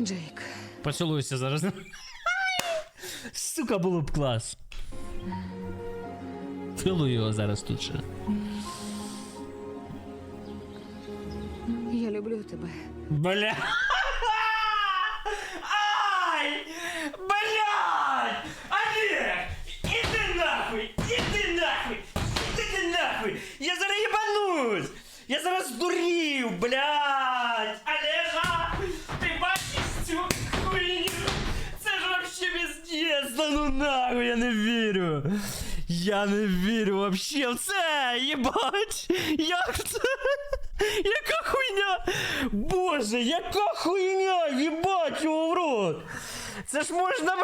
Джейк, Поцілуйся зараз. Сука, було б клас. Цілую його зараз тут ще. я люблю тебе. Бля. Ай! Блядь! Олег! Иди нахуй! Иди нахуй! Иди нахуй! Я зараз ебанусь! Я зараз здурів, блядь! пиздец! Да ну нахуй, я не вірю! Я не вірю вообще в це! Єбать! Як це? Яка хуйня? Боже, яка хуйня! Єбать його в рот! Це ж можна.